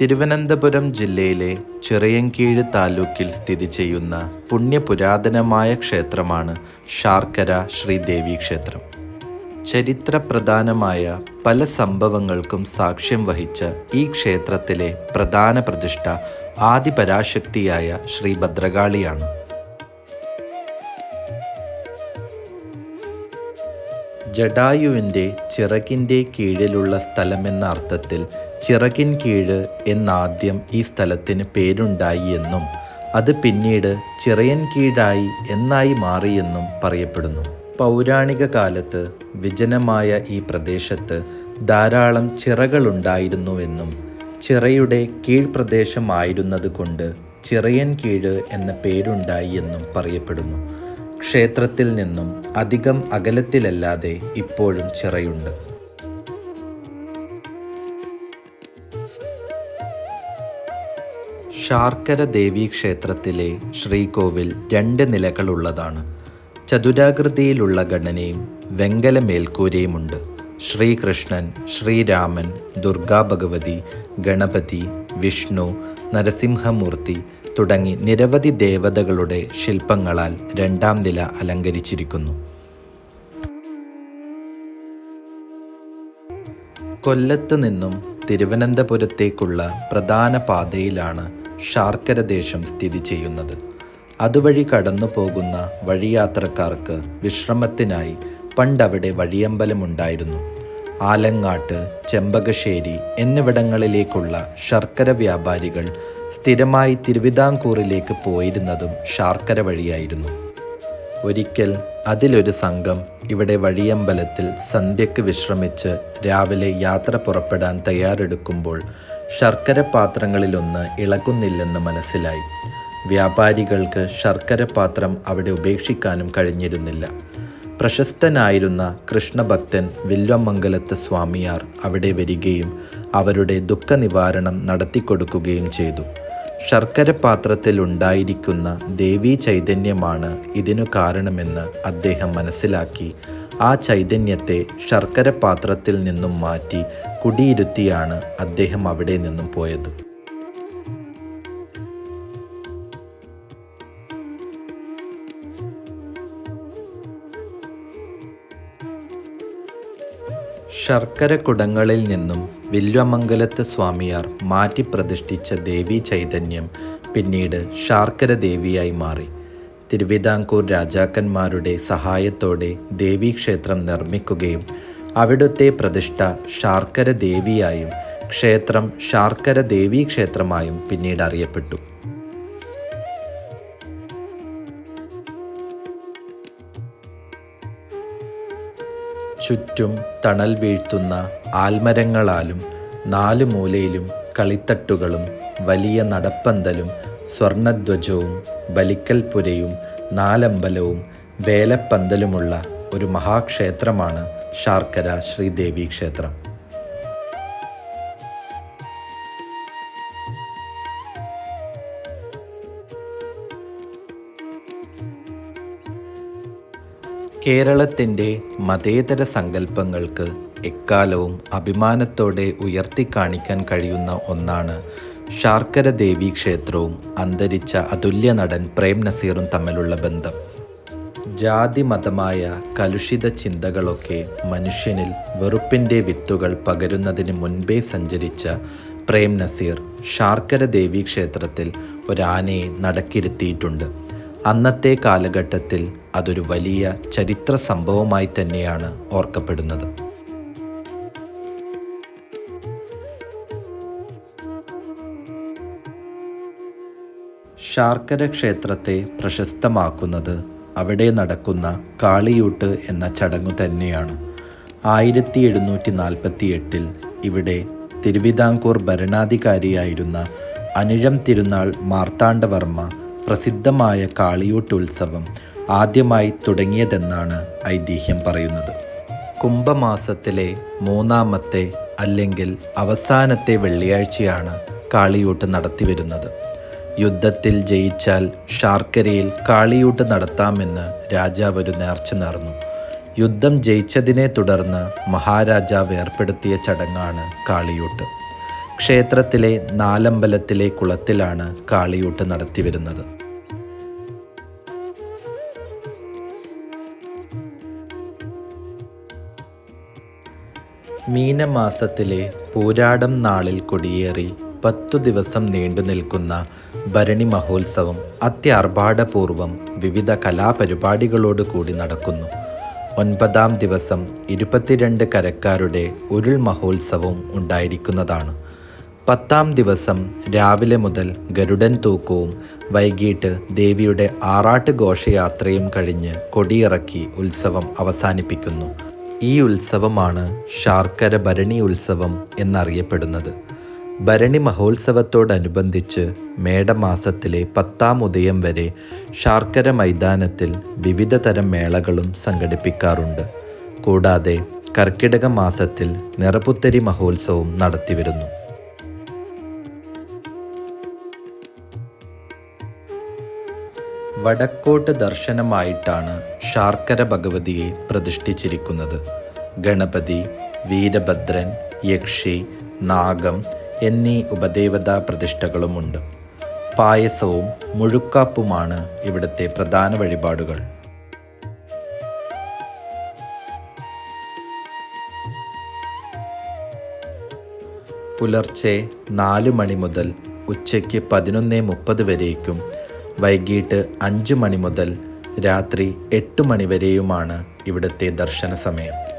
തിരുവനന്തപുരം ജില്ലയിലെ ചിറയൻകീഴ് താലൂക്കിൽ സ്ഥിതി ചെയ്യുന്ന പുണ്യപുരാതനമായ ക്ഷേത്രമാണ് ശാർക്കര ശ്രീദേവി ക്ഷേത്രം. ചരിത്രപ്രധാനമായ പല സംഭവങ്ങൾക്കും സാക്ഷ്യം വഹിച്ച ഈ ക്ഷേത്രത്തിലെ പ്രധാന പ്രതിഷ്ഠ ആദിപരാശക്തിയായ ശ്രീ ഭദ്രകാളിയാണ്. ജഡായുവിന്റെ ചിറകിന്റെ കീഴിലുള്ള സ്ഥലമെന്ന അർത്ഥത്തിൽ ചിറകിൻ കീഴ് എന്നാദ്യം ഈ സ്ഥലത്തിന് പേരുണ്ടായി എന്നും അത് പിന്നീട് ചിറയൻ കീഴായി എന്നായി മാറിയെന്നും പറയപ്പെടുന്നു. പൗരാണിക കാലത്ത് വിജനമായ ഈ പ്രദേശത്ത് ധാരാളം ചിറകളുണ്ടായിരുന്നുവെന്നും ചിറയുടെ കീഴ്പ്രദേശമായിരുന്നത് കൊണ്ട് ചിറയൻ കീഴ് എന്ന പേരുണ്ടായി എന്നും പറയപ്പെടുന്നു. ക്ഷേത്രത്തിൽ നിന്നും അധികം അകലത്തിലല്ലാതെ ഇപ്പോഴും ചിറയുണ്ട്. ശാർക്കര ദേവീ ക്ഷേത്രത്തിലെ ശ്രീകോവിൽ രണ്ട് നിലകളുള്ളതാണ്. ചതുരാകൃതിയിലുള്ള ഘടനയും വെങ്കല മേൽക്കൂരയുമുണ്ട് ശ്രീകൃഷ്ണൻ ശ്രീരാമൻ ദുർഗാഭഗവതി ഗണപതി വിഷ്ണു നരസിംഹമൂർത്തി തുടങ്ങി നിരവധി ദേവതകളുടെ ശില്പങ്ങളാൽ രണ്ടാം നില അലങ്കരിച്ചിരിക്കുന്നു. കൊല്ലത്ത് നിന്നും തിരുവനന്തപുരത്തേക്കുള്ള പ്രധാന പാതയിലാണ് ശാർക്കര ദേശം സ്ഥിതി ചെയ്യുന്നത്. അതുവഴി കടന്നു പോകുന്ന വഴിയാത്രക്കാർക്ക് വിശ്രമത്തിനായി പണ്ടവിടെ വഴിയമ്പലമുണ്ടായിരുന്നു. ആലങ്ങാട്ട് ചെമ്പകശ്ശേരി എന്നിവിടങ്ങളിലേക്കുള്ള ശർക്കര വ്യാപാരികൾ സ്ഥിരമായി തിരുവിതാംകൂറിലേക്ക് പോയിരുന്നതും ശർക്കര വഴിയായിരുന്നു. ഒരിക്കൽ അതിലൊരു സംഘം ഇവിടെ വഴിയമ്പലത്തിൽ സന്ധ്യക്ക് വിശ്രമിച്ച് രാവിലെ യാത്ര പുറപ്പെടാൻ തയ്യാറെടുക്കുമ്പോൾ ശർക്കര പാത്രങ്ങളിലൊന്ന് ഇളകുന്നില്ലെന്ന് മനസ്സിലായി. വ്യാപാരികൾക്ക് ശർക്കര പാത്രം അവിടെ ഉപേക്ഷിക്കാനും കഴിഞ്ഞിരുന്നില്ല. പ്രശസ്തനായിരുന്ന കൃഷ്ണഭക്തൻ വില്വമംഗലത്ത് സ്വാമിയാർ അവിടെ വരികയും അവരുടെ ദുഃഖനിവാരണം നടത്തിക്കൊടുക്കുകയും ചെയ്തു. ശർക്കര പാത്രത്തിലുണ്ടായിരിക്കുന്ന ദേവീ ചൈതന്യമാണ് ഇതിനു കാരണമെന്ന് അദ്ദേഹം മനസ്സിലാക്കി. ആ ചൈതന്യത്തെ ശർക്കര പാത്രത്തിൽ നിന്നും മാറ്റി കുടിയിരുത്തിയാണ് അദ്ദേഹം അവിടെ നിന്നും പോയത്. ശർക്കര കുടങ്ങളിൽ നിന്നും വില്വമംഗലത്ത് സ്വാമിയാർ മാറ്റി പ്രതിഷ്ഠിച്ച ദേവി ചൈതന്യം പിന്നീട് ശാർക്കര ദേവിയായി മാറി. തിരുവിതാംകൂർ രാജാക്കന്മാരുടെ സഹായത്തോടെ ദേവീക്ഷേത്രം നിർമ്മിക്കുകയും അവിടുത്തെ പ്രതിഷ്ഠ ശാർക്കര ദേവിയായും ക്ഷേത്രം ശാർക്കര ദേവീക്ഷേത്രമായും പിന്നീട് അറിയപ്പെട്ടു. ചുറ്റും തണൽ വീഴ്ത്തുന്ന ആൽമരങ്ങളാലും നാലു മൂലയിലും കളിത്തട്ടുകളും വലിയ നടപ്പന്തലും സ്വർണധ്വജവും ബലിക്കൽപുരയും നാലമ്പലവും വേലപ്പന്തലുമുള്ള ഒരു മഹാക്ഷേത്രമാണ് ശാർക്കര ശ്രീദേവി ക്ഷേത്രം. കേരളത്തിന്റെ മതേതര സങ്കല്പങ്ങൾക്ക് എക്കാലവും അഭിമാനത്തോടെ ഉയർത്തിക്കാണിക്കാൻ കഴിയുന്ന ഒന്നാണ് ശാർക്കര ദേവി ക്ഷേത്രവും അന്തരിച്ച അതുല്യ നടൻ പ്രേം നസീറും തമ്മിലുള്ള ബന്ധം. ജാതി മതമായ കലുഷിത ചിന്തകളൊക്കെ മനുഷ്യനിൽ വെറുപ്പിന്റെ വിത്തുകൾ പകരുന്നതിന് മുൻപേ സഞ്ചരിച്ച പ്രേം നസീർ ശാർക്കര ദേവി ക്ഷേത്രത്തിൽ ഒരാനയെ നടക്കിരുത്തിയിട്ടുണ്ട്. അന്നത്തെ കാലഘട്ടത്തിൽ അതൊരു വലിയ ചരിത്ര സംഭവമായി തന്നെയാണ് ഓർക്കപ്പെടുന്നത്. ശാർക്കര ക്ഷേത്രത്തെ പ്രശസ്തമാക്കുന്നത് അവിടെ നടക്കുന്ന കാളിയൂട്ട് എന്ന ചടങ്ങു തന്നെയാണ്. ആയിരത്തി എഴുന്നൂറ്റി നാൽപ്പത്തി എട്ടിൽ ഇവിടെ തിരുവിതാംകൂർ ഭരണാധികാരിയായിരുന്ന അനിഴം തിരുനാൾ മാർത്താണ്ഡവർമ്മ പ്രസിദ്ധമായ കാളിയൂട്ട് ഉത്സവം ആദ്യമായി തുടങ്ങിയതെന്നാണ് ഐതിഹ്യം പറയുന്നത്. കുംഭമാസത്തിലെ മൂന്നാമത്തെ അല്ലെങ്കിൽ അവസാനത്തെ വെള്ളിയാഴ്ചയാണ് കാളിയൂട്ട് നടത്തിവരുന്നത്. യുദ്ധത്തിൽ ജയിച്ചാൽ ഷാർക്കരയിൽ കാളിയൂട്ട് നടത്താമെന്ന് രാജാവ് ഒരു നേർച്ച നേർന്നു. യുദ്ധം ജയിച്ചതിനെ തുടർന്ന് മഹാരാജാവ് ഏർപ്പെടുത്തിയ ചടങ്ങാണ് കാളിയൂട്ട്. ക്ഷേത്രത്തിലെ നാലമ്പലത്തിലെ കുളത്തിലാണ് കാളിയൂട്ട് നടത്തിവരുന്നത് മീനമാസത്തിലെ പൂരാടം നാളിൽ കൊടിയേറി പത്തു ദിവസം നീണ്ടു നിൽക്കുന്ന ഭരണി മഹോത്സവം അത്യാർഭാടപൂർവം വിവിധ കലാപരിപാടികളോട് കൂടി നടക്കുന്നു. ഒൻപതാം ദിവസം ഇരുപത്തിരണ്ട് കരക്കാരുടെ ഉരുൾ മഹോത്സവവും ഉണ്ടായിരിക്കുന്നതാണ്. പത്താം ദിവസം രാവിലെ മുതൽ ഗരുഡൻ തൂക്കവും വൈകിട്ട് ദേവിയുടെ ആറാട്ട് ഘോഷയാത്രയും കഴിഞ്ഞ് കൊടിയിറക്കി ഉത്സവം അവസാനിപ്പിക്കുന്നു. ഈ ഉത്സവമാണ് ശാർക്കര ഭരണി ഉത്സവം എന്നറിയപ്പെടുന്നത്. ഭരണി മഹോത്സവത്തോടനുബന്ധിച്ച് മേടമാസത്തിലെ പത്താം ഉദയം വരെ ശാർക്കര മൈതാനത്തിൽ വിവിധ തരം മേളകളും സംഘടിപ്പിക്കാറുണ്ട്. കൂടാതെ കർക്കിടക മാസത്തിൽ നിറപുത്തരി മഹോത്സവം നടത്തിവരുന്നു. വടക്കോട്ട് ദർശനമായിട്ടാണ് ശാർക്കര ഭഗവതിയെ പ്രതിഷ്ഠിച്ചിരിക്കുന്നത്. ഗണപതി വീരഭദ്രൻ യക്ഷി നാഗം എന്നീ ഉപദേവതാ പ്രതിഷ്ഠകളുമുണ്ട്. പായസവും മുഴുക്കാപ്പുമാണ് ഇവിടുത്തെ പ്രധാന വഴിപാടുകൾ. പുലർച്ചെ നാല് മണി മുതൽ ഉച്ചയ്ക്ക് പതിനൊന്ന് മുപ്പത് വരേക്കും വൈകിട്ട് അഞ്ച് മണി മുതൽ രാത്രി എട്ട് മണി വരെയുമാണ് ഇവിടുത്തെ ദർശന സമയം